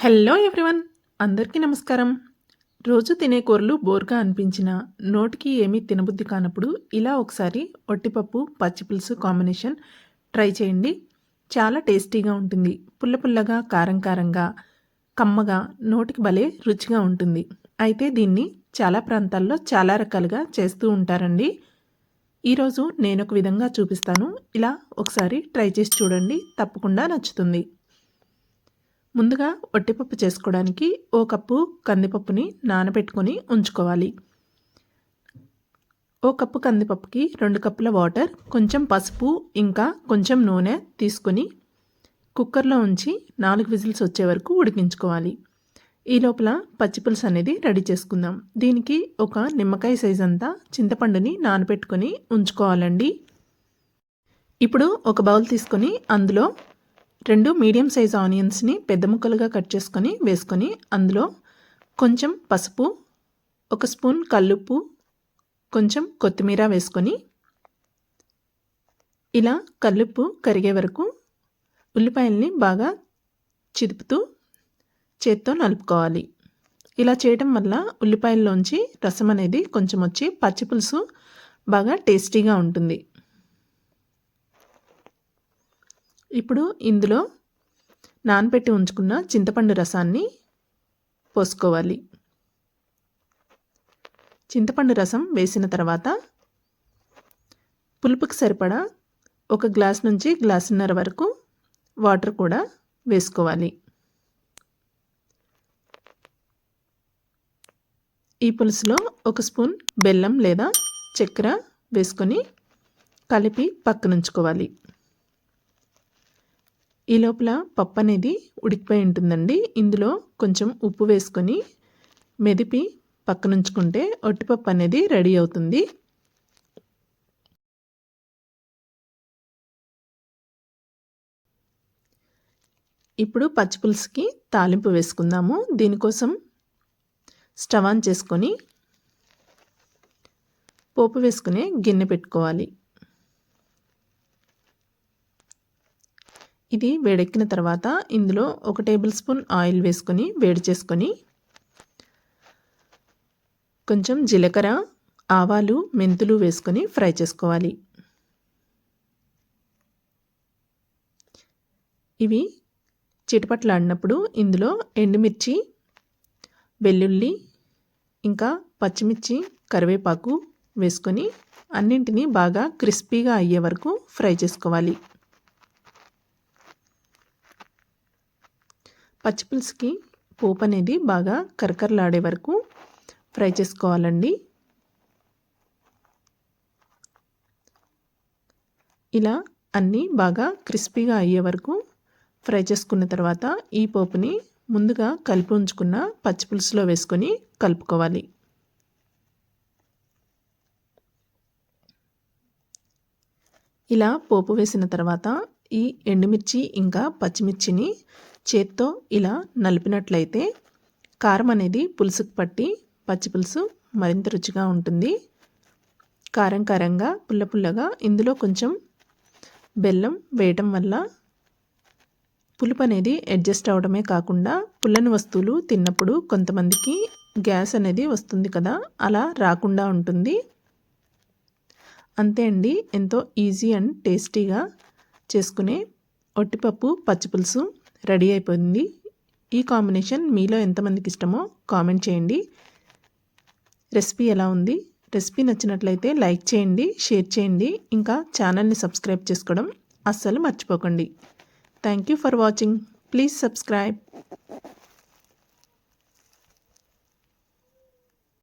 Hello everyone. అందరికీ నమస్కారం. రోజు తినే కూరలు బోర్గా అనిపించిన నోటికి ఏమీ తినబుద్ధి కానప్పుడు ఇలా ఒకసారి ఒట్టిపప్పు పచ్చిపులుసు కాంబినేషన్ ట్రై చేయండి. చాలా టేస్టీగా ఉంటుంది. పుల్ల పుల్లగా కారం కారంగా కమ్మగా నోటికి భలే రుచిగా ఉంటుంది. అయితే దీన్ని చాలా ప్రాంతాల్లో చాలా రకాలుగా చేస్తూ ఉంటారండి. ఈరోజు నేను ఒక విధంగా చూపిస్తాను. ఇలా ఒకసారి ట్రై చేసి చూడండి. తప్పకుండా నచ్చుతుంది. ముందుగా వట్టిపప్పు చేసుకోవడానికి ఓ కప్పు కందిపప్పుని నానబెట్టుకొని ఉంచుకోవాలి. ఓ కప్పు కందిపప్పుకి రెండు కప్పుల వాటర్ కొంచెం పసుపు ఇంకా కొంచెం నూనె తీసుకొని కుక్కర్లో ఉంచి నాలుగు విజిల్స్ వచ్చే వరకు ఉడికించుకోవాలి. ఈ లోపల పచ్చిపులుసు అనేది రెడీ చేసుకుందాం. దీనికి ఒక నిమ్మకాయ సైజ్ అంతా చింతపండుని నానబెట్టుకొని ఉంచుకోవాలండి. ఇప్పుడు ఒక బౌల్ తీసుకొని అందులో రెండు మీడియం సైజ్ ఆనియన్స్ని పెద్ద ముక్కలుగా కట్ చేసుకొని వేసుకొని అందులో కొంచెం పసుపు ఒక స్పూన్ కల్లుప్పు కొంచెం కొత్తిమీర వేసుకొని ఇలా కల్లుప్పు కరిగే వరకు ఉల్లిపాయల్ని బాగా చిదుపుతూ చేత్తో నలుపుకోవాలి. ఇలా చేయటం వల్ల ఉల్లిపాయల్లోంచి రసం అనేది కొంచెం వచ్చి పచ్చిపులుసు బాగా టేస్టీగా ఉంటుంది. ఇప్పుడు ఇందులో నానబెట్టి ఉంచుకున్న చింతపండు రసాన్ని పోసుకోవాలి. చింతపండు రసం వేసిన తర్వాత పులుపుకి సరిపడా ఒక గ్లాస్ నుంచి గ్లాసున్నర వరకు వాటర్ కూడా వేసుకోవాలి. ఈ పులుసులో ఒక స్పూన్ బెల్లం లేదా చక్కెర వేసుకొని కలిపి పక్కనుంచుకోవాలి. ఈ లోపల పప్పు అనేది ఉడికిపోయి ఉంటుందండి. ఇందులో కొంచెం ఉప్పు వేసుకొని మెదిపి పక్కనుంచుకుంటే ఒట్టిపప్పు అనేది రెడీ అవుతుంది. ఇప్పుడు పచ్చిపులుసుకి తాలింపు వేసుకుందాము. దీనికోసం స్టవ్ ఆన్ చేసుకొని పోపు వేసుకునే గిన్నె పెట్టుకోవాలి. ఇది వేడెక్కిన తర్వాత ఇందులో ఒక టేబుల్ స్పూన్ ఆయిల్ వేసుకొని వేడి చేసుకొని కొంచెం జీలకర్ర ఆవాలు మెంతులు వేసుకొని ఫ్రై చేసుకోవాలి. ఇవి చిటపట్లాడినప్పుడు ఇందులో ఎండుమిర్చి వెల్లుల్లి ఇంకా పచ్చిమిర్చి కరివేపాకు వేసుకొని అన్నింటినీ బాగా క్రిస్పీగా అయ్యే వరకు ఫ్రై చేసుకోవాలి. పచ్చిపులుసుకి పోపు అనేది బాగా కరకరలాడే వరకు ఫ్రై చేసుకోవాలండి. ఇలా అన్నీ బాగా క్రిస్పీగా అయ్యే వరకు ఫ్రై చేసుకున్న తర్వాత ఈ పోపుని ముందుగా కలిపి ఉంచుకున్న పచ్చిపులుసులో వేసుకొని కలుపుకోవాలి. ఇలా పోపు వేసిన తర్వాత ఈ ఎండుమిర్చి ఇంకా పచ్చిమిర్చిని చేత్తో ఇలా నలిపినట్లయితే కారం అనేది పులుసుకు పట్టి పచ్చి పులుసు మరింత రుచిగా ఉంటుంది. కారం కారంగా పుల్ల పుల్లగా ఇందులో కొంచెం బెల్లం వేయటం వల్ల పులుపు అనేది అడ్జస్ట్ అవడమే కాకుండా పుల్లని వస్తువులు తిన్నప్పుడు కొంతమందికి గ్యాస్ అనేది వస్తుంది కదా అలా రాకుండా ఉంటుంది. అంతే అండి. ఎంతో ఈజీ అండ్ టేస్టీగా చేసుకునే ఒట్టిపప్పు పచ్చిపులుసు రెడీ అయిపోయింది. ఈ కాంబినేషన్ మీలో ఎంతమందికి ఇష్టమో కామెంట్ చేయండి. రెసిపీ ఎలా ఉంది? రెసిపీ నచ్చినట్లయితే లైక్ చేయండి షేర్ చేయండి. ఇంకా ఛానల్ని సబ్స్క్రైబ్ చేసుకోవడం అస్సలు మర్చిపోకండి. Thank you for watching. Please subscribe.